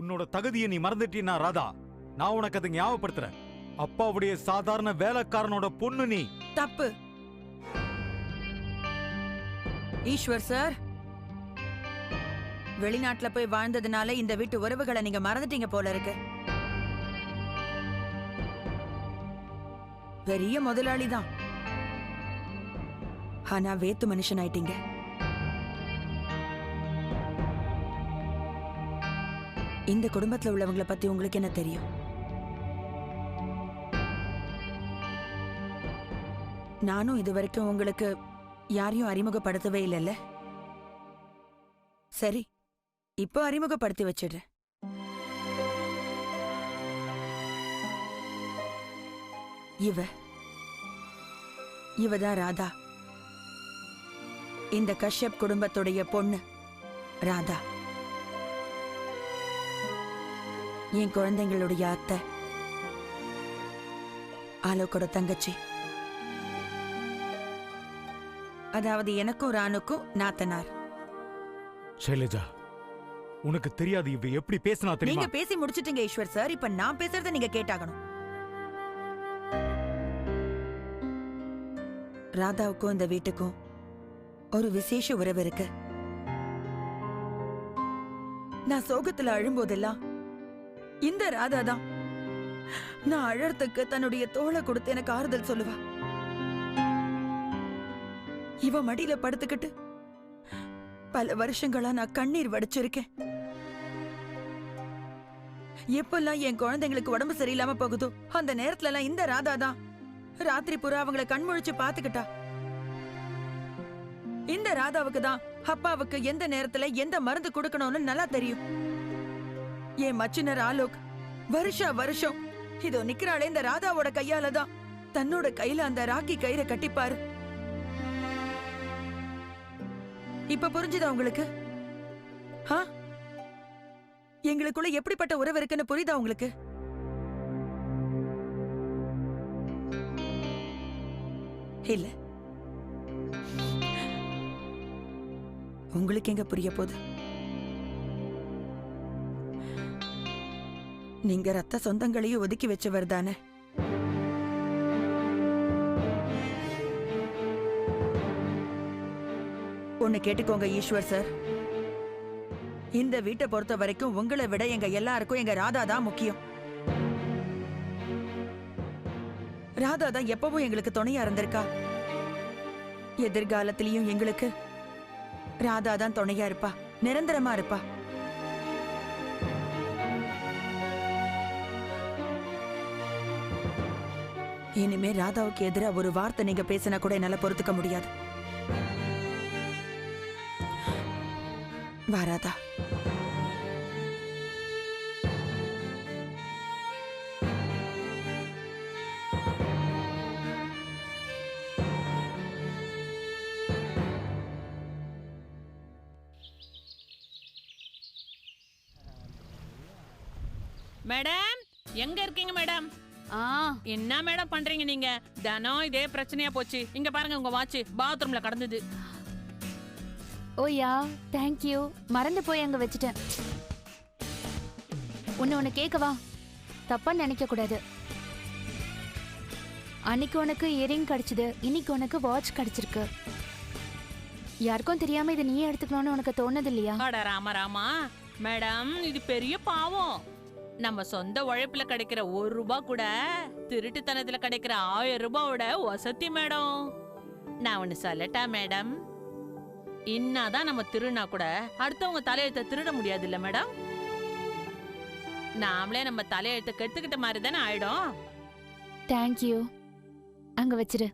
உன்னோட தகுதியை நீ மறந்துட்டீனா ராதா நான் உனக்கு அதை ஞாபகப்படுத்துறேன். அப்பாவுடைய சாதாரண வேலைக்காரனோட பொண்ணு நீ. தப்பு. ஈஸ்வர் சார் வெளிநாட்டுல போய் வாழ்ந்ததுனால இந்த வீட்டு உறவுகளை நீங்க மறந்துட்டீங்க போல இருக்கு. பெரிய முதலாளி தான் ஆனா வேத்து மனுஷன் ஆயிட்டீங்க இந்த குடும்பத்தில் உள்ளவங்கள பத்தி உங்களுக்கு என்ன தெரியும்? நானும் இது வரைக்கும் உங்களுக்கு யாரையும் அறிமுகப்படுத்தவே இல்லைல்ல? சரி இப்போ அறிமுகப்படுத்தி வச்சிடுறேன். இவ இவதான் ராதா. இந்த கஷ்யப் குடும்பத்துடைய பொண்ணு ராதா. என் குழந்தைங்களுடைய அத்தை. ஆலோக்கோட தங்கச்சி. அதாவது எனக்கும் ராணுக்கும் நாத்தனார். ஷைலஜா உனக்கு தெரியாது இவ எப்படி பேசினா நீங்க தெரியுமா பேசி முடிச்சிட்டீங்க ஈஸ்வர் சார். இப்ப நான் பேசுறத நீங்க கேட்டாகணும். ராதாவுக்கும் இந்த வீட்டுக்கும் ஒரு விசேஷ உறவு இருக்கு. நான் சோகத்துல அழும்போதெல்லாம் இந்த ராதா தான் நான் அழறதுக்கு தன்னுடைய தோலை கொடுத்து எனக்கு ஆறுதல் சொல்லுவா. இவ மடியில படுத்துக்கிட்டு பல வருஷங்களா நான் கண்ணீர் வடிச்சிருக்கேன். எப்பெல்லாம் என் குழந்தைங்களுக்கு உடம்பு சரியில்லாம போகுதோ அந்த நேரத்துல எல்லாம் இந்த ராதா தான் ராத்திரி புறா அவங்கள கண்முழிச்சு பாத்துக்கிட்டா. இந்த ராதாவுக்கு தான் அப்பாவுக்கு எந்த நேரத்துல எந்த மருந்து கொடுக்கணும்னு நல்லா தெரியும். என் மச்சினர் ஆலோக் வருஷா வருஷம். இதோ நிக்கிறாளே இந்த ராதாவோட கையால தான் தன்னோட கையில அந்த ராக்கி கயிறை கட்டிப்பாரு. இப்ப புரிஞ்சுதா உங்களுக்கு? ஆ? எங்களுக்குள்ள எப்படிப்பட்ட உறவு இருக்குன்னு புரியுதா உங்களுக்கு? இல்ல. உங்களுக்கு எங்க புரிய போகுது? நீங்க ரத்த சொந்தங்களையும் ஒதுக்கி வச்சவர் தானே? ஒன்னு கேட்டுக்கோங்க ஈஸ்வர் சார். இந்த வீட்டை பொறுத்த வரைக்கும் உங்களை விட எங்க எல்லாருக்கும் எங்க ராதா தான் முக்கியம். ராதா தான் எப்பவும் எங்களுக்கு துணையா இருந்திருக்கா. எதிர்காலத்திலயும் எங்களுக்கு ராதா தான் துணையா இருப்பா. நிரந்தரமா இருப்பா. இனிமே ராதாவுக்கு எதிராக ஒரு வார்த்தை நீங்க பேசினா கூட என்னால பொறுத்துக்க முடியாது. வா ராதா. மேடம் எங்க இருக்கீங்க மேடம்? ஆ. என்ன மேடம் பண்றீங்க நீங்க? தினம் இதே பிரச்சனையா போச்சு. இங்க பாருங்க உங்க வாட்ச் பாத்ரூம்ல கடந்தது. ஓயா தேங்க்யூ மறந்து போய் அங்க வச்சுட்டேன். உன்னை ஒன்று கேட்கவா தப்பா நினைக்க கூடாது. அன்னைக்கு உனக்கு இயரிங் கிடைச்சது. இன்னைக்கு உனக்கு வாட்ச் கிடைச்சிருக்கு. யாருக்கும் தெரியாம இதை நீயே எடுத்துக்கணும்னு உனக்கு தோணுது இல்லையா? அட ராம ராமா. மேடம் இது பெரிய பாவம். நம்ம சொந்த உழைப்புல கிடைக்கிற ஒரு ரூபா கூட திருட்டுத்தனத்துல கிடைக்கிற ஆயிரம் ரூபாவோட வசதி மேடம். நான் ஒன்னு சொல்லட்டா மேடம்? இன்னாதான் நம்ம திருடினா கூட அடுத்தவங்க தலையெழுத்தை திருட முடியாது இல்ல மேடம்? நாமளே நம்ம தலையெழுத்த கெடுத்துக்கிட்ட மாதிரி தானே ஆயிடும். தேங்க்யூ அங்க வச்சிரு.